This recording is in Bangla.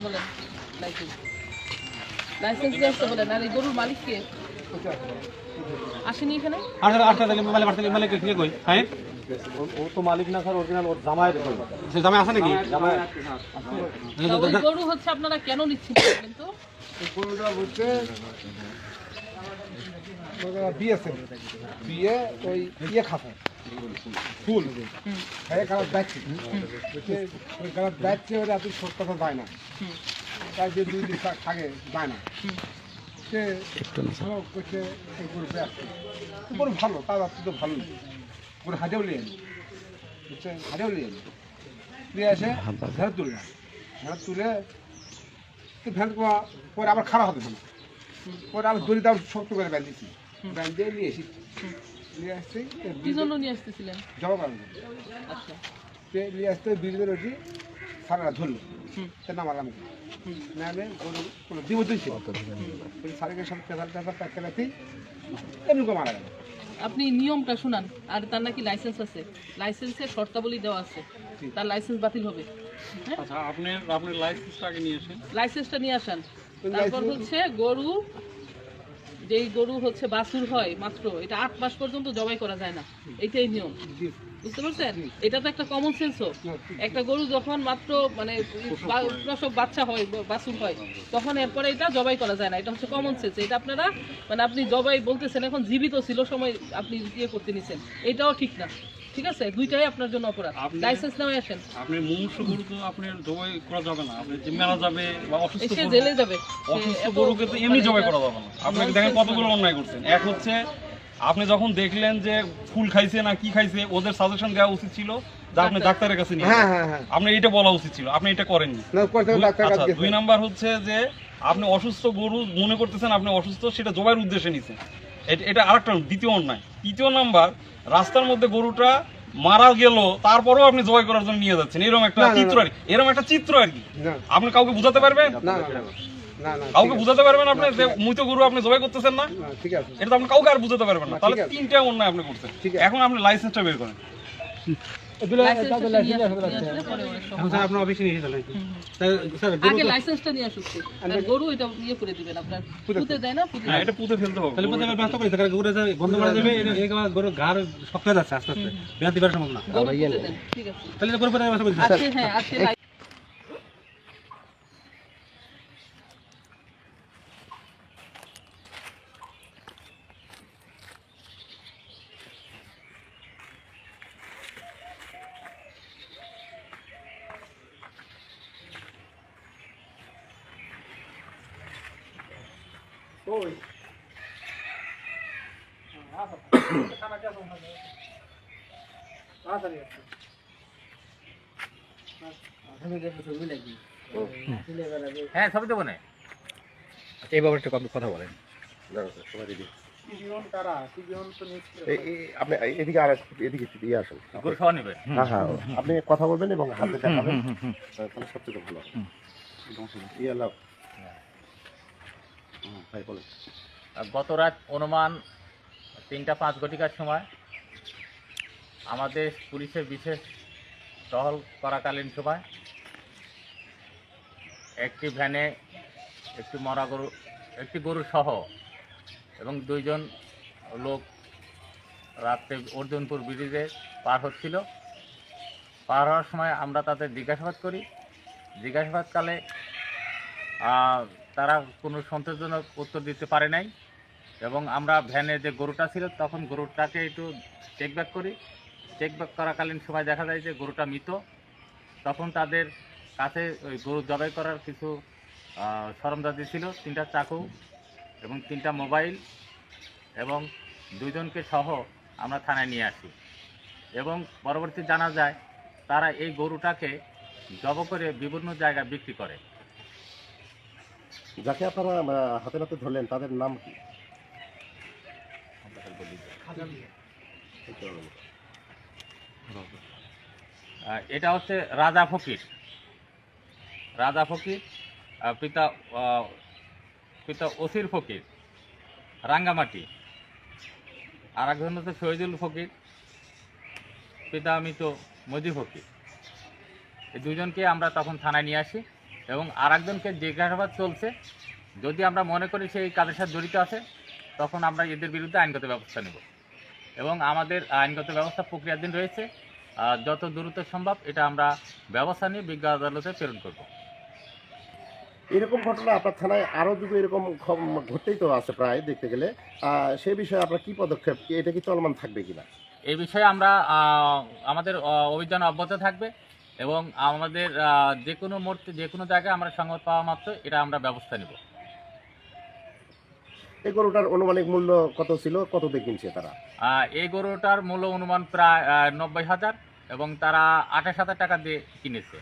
বলেন লাইসেন্স লাইসেন্স দিয়ে আসতে বলেন আর এই গরুর মালিক কে আসেনি এখানে? আটটা আটটা থেকে মোবাইলে বাড়তে কে কই? হ্যাঁ? ও তো মালিক না স্যার অরিজিনাল ওর জামাই সে জামাই আছে নাকি? জামাই। গরু হচ্ছে আপনারা কেন নিচ্ছেন তো? গরুটা হচ্ছে বিয়ে ওই ইয়ে ফুল। যাচ্ছে ওই এত না। তাই যে দুই থাকে না। সে ভালো ভালো তার তো ভালো। গরু নিয়ে বুঝছেন হাটেও নিয়ে এসে ভেড়া তুললাম ভেড়া তুলে ভ্যান পরে আবার খারাপ হবে। পরে আবার দড়িটা আবার শক্ত করে বেঁধেছি নিয়ে এসেছি। নিয়ে আসছি কি জন্য নিয়ে আসতেছিলেন? জমা। আচ্ছা। নিয়ে আসতে ব্রিজের ওটি সারারা ধরলো। সে নামালাম নামে গরু কোনো দিবতই ছিল ওই সারিকে সব পেশাল টেশাল প্যাক খেলাতেই এমনি মারা গেল। আপনি নিয়মটা শুনান। আর তার নাকি লাইসেন্স আছে। লাইসেন্সের শর্তাবলী দেওয়া আছে। তার লাইসেন্স বাতিল হবে। হ্যাঁ? আচ্ছা আপনি আপনি লাইসেন্সটা আগে নিয়ে আসেন। লাইসেন্সটা নিয়ে আসেন। তারপর হচ্ছে গরু যেই গরু হচ্ছে বাছুর হয় মাত্র এটা আট মাস পর্যন্ত জবাই করা যায় না। এটাই নিয়ম। বুঝতে পারছেন? এটা তো একটা কমন সেন্সও একটা গরু যখন মাত্র মানে সব বাচ্চা হয় বাছুর হয় তখন এরপরে এটা জবাই করা যায় না। এটা হচ্ছে কমন সেন্স এটা আপনারা মানে আপনি জবাই বলতেছেন এখন জীবিত ছিল সময় আপনি ইয়ে করতে নিছেন। এটাও ঠিক না। ঠিক আছে? দুইটাই আপনার জন্য অপরাধ। লাইসেন্স নেওয়া আসেন। আপনি মুমূর্ষ গরু তো আপনার জবাই করা যাবে না। আপনি যে মেলা যাবে বা অসুস্থ গরু- জেলে যাবে। অসুস্থ গরুকে তো এমনি মানে জবাই করা যাবে না। আপনি দেখেন কতগুলো অন্যায় করছেন। এক হচ্ছে আপনি যখন দেখলেন যে ফুল খাইছে না কি খাইছে ওদের সাজেশন দেওয়া উচিত ছিল যে আপনি ডাক্তারের কাছে নিয়ে হ্যাঁ হ্যাঁ হ্যাঁ। আপনি এটা বলা উচিত ছিল। আপনি এটা করেননি। আচ্ছা দুই নাম্বার হচ্ছে যে আপনি অসুস্থ গরু মনে করতেছেন আপনি অসুস্থ সেটা জবাইয়ের উদ্দেশ্যে নিছেন। এটা- এটা আরেকটা দ্বিতীয় অন্যায়। তৃতীয় নাম্বার রাস্তার মধ্যে গরুটা মারা গেল তারপরেও আপনি জবাই করার জন্য নিয়ে যাচ্ছেন। এরকম একটা চিত্র আর কি। এরকম একটা চিত্র আর কি। আপনি কাউকে বুঝাতে পারবেন? কাউকে বুঝাতে পারবেন আপনি যে মুইতো গরু আপনি জবাই করতেছেন না? ঠিক আছে। এটা তো আপনি কাউকে আর বুঝাতে পারবেন না। তাহলে। তিনটা অন্যায় আপনি করছেন। এখন আপনি লাইসেন্সটা বের করেন। লাইসেন্সটা নিয়ে আসুন, নিয়ে আসলে পরে ওরা সব- স্যার আপনার অফিসে নিয়ে চলেন স্যার আগে লাইসেন্সটা নিয়ে আসুন আর গরু এটা ইয়ে করে দিবেন আপনার। পুঁতে দেয় না পুঁতে হ্যাঁ এটা পুঁতে ফেলতে হবে তাহলে প্রথমে ব্যস্ত করি তাহলে গরু যে বন্ধ করে দেবে এই গরু ঘর শক্ত যাচ্ছে আস্তে আস্তে। বেড়াতে দিবার সম্ভব না ঠিক আছে। তাহলে গরু পরে ব্যস্ত করি আজকে হ্যাঁ আজকে হ্যাঁ সবই দেবো না। এই ব্যাপারে একটা কথা বলেন। আপনি এদিকে আর এদিকে দিয়ে আসেন। গরু নেবে হ্যাঁ হ্যাঁ আপনি কথা বলবেন এবং হাতে দেখাবেন তাহলে সবচেয়ে ভালো। ইয়ে লাভ। হুম, গত রাত অনুমান তিনটা পাঁচ ঘটিকার সময় আমাদের পুলিশের বিশেষ টহল করাকালীন সময় একটি ভ্যানে একটি মরা গরু, একটি গরু সহ এবং দুইজন লোক রাত্রে অর্জুনপুর ব্রিজে পার হচ্ছিল। পার হওয়ার সময় আমরা তাদের জিজ্ঞাসাবাদ করি। জিজ্ঞাসাবাদকালে তারা কোনো সন্তোষজনক উত্তর দিতে পারে নাই। এবং আমরা ভ্যানে যে গরুটা ছিল তখন গরুটাকে একটু চেক ব্যাক করি। চেক ব্যাক করাকালীন সময় দেখা যায় যে গরুটা মৃত। তখন তাদের কাছে ওই গরু জবাই করার কিছু আহ, সরঞ্জাদি ছিল তিনটা চাকু এবং তিনটা মোবাইল এবং দুইজনকে সহ আমরা থানায় নিয়ে আসি। এবং পরবর্তী জানা যায় তারা এই গরুটাকে জব করে বিভিন্ন জায়গায় বিক্রি করে। যাকে আপনারা হাতে নাতে ধরলেন, তাদের নাম কি? এটা হচ্ছে রাজা ফকির। রাজা ফকির পিতা পিতা ওসির ফকির, রাঙ্গামাটি। আর একজন হচ্ছে শহীদুল ফকির, পিতা মৃত মজি ফকির। এই দুজনকে আমরা তখন থানায় নিয়ে আসি। এবং আর একজনকে জিজ্ঞাসাবাদ চলছে। যদি আমরা মনে করি সেই কাজের সাথে জড়িত আছে তখন আমরা এদের বিরুদ্ধে আইনগত ব্যবস্থা নেব। এবং আমাদের আইনগত ব্যবস্থা প্রক্রিয়াধীন রয়েছে। যত দ্রুত সম্ভব এটা আমরা ব্যবস্থা নিয়ে বিজ্ঞ আদালতে প্রেরণ করব। এরকম ঘটনা আপনার থানায় আরও যদি এরকম ঘটতেই তো আছে প্রায় দেখতে গেলে সে বিষয়ে আপনার কি পদক্ষেপ এটা কি চলমান থাকবে কিনা? এই বিষয়ে আমরা আমাদের অভিযান অব্যাহত থাকবে। এবং আমাদের যে কোনো মুহূর্তে যে কোনো জায়গায় আমরা সংবাদ পাওয়া মাত্র এটা আমরা ব্যবস্থা নেব। এই গরুটার অনুমানিক মূল্য কত ছিল? কত দিয়ে কিনছে তারা? এই গরুটার মূল্য অনুমান প্রায় নব্বই হাজার এবং তারা আঠাশ হাজার টাকা দিয়ে কিনেছে।